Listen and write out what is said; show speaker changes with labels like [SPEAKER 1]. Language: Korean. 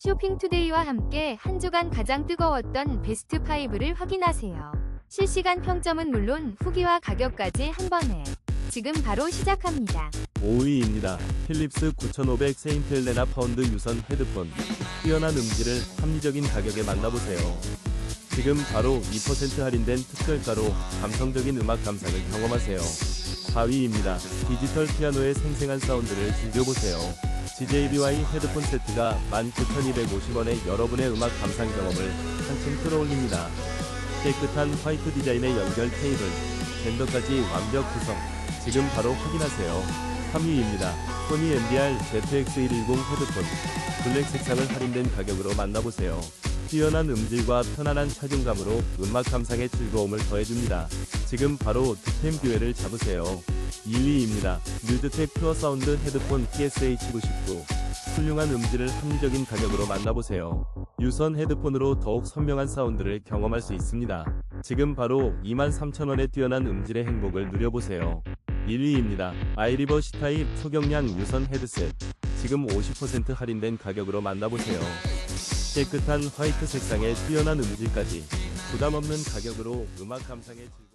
[SPEAKER 1] 쇼핑투데이와 함께 한 주간 가장 뜨거웠던 베스트 5를 확인하세요. 실시간 평점은 물론 후기와 가격까지 한 번에 지금 바로 시작합니다.
[SPEAKER 2] 5위입니다. 필립스 9500 세인트 헬레나 파운드 유선 헤드폰. 뛰어난 음질을 합리적인 가격에 만나보세요. 지금 바로 2% 할인된 특별가로 감성적인 음악 감상을 경험하세요. 4위입니다. 디지털 피아노의 생생한 사운드를 즐겨보세요. GJBY 헤드폰 세트가 19,250원에 여러분의 음악 감상 경험을 한층 끌어올립니다. 깨끗한 화이트 디자인의 연결 케이블, 젠더까지 완벽 구성. 지금 바로 확인하세요. 3위입니다. 소니 MDR ZX110 헤드폰. 블랙 색상을 할인된 가격으로 만나보세요. 뛰어난 음질과 편안한 착용감으로 음악 감상의 즐거움을 더해줍니다. 지금 바로 득템 기회를 잡으세요. 1위입니다. 뮤드텍 퓨어 사운드 헤드폰 TSH99. 훌륭한 음질을 합리적인 가격으로 만나보세요. 유선 헤드폰으로 더욱 선명한 사운드를 경험할 수 있습니다. 지금 바로 23,000원의 뛰어난 음질의 행복을 누려보세요. 1위입니다. 아이리버 C타입 초경량 유선 헤드셋. 지금 50% 할인된 가격으로 만나보세요. 깨끗한 화이트 색상의 뛰어난 음질까지 부담 없는 가격으로 음악 감상의 즐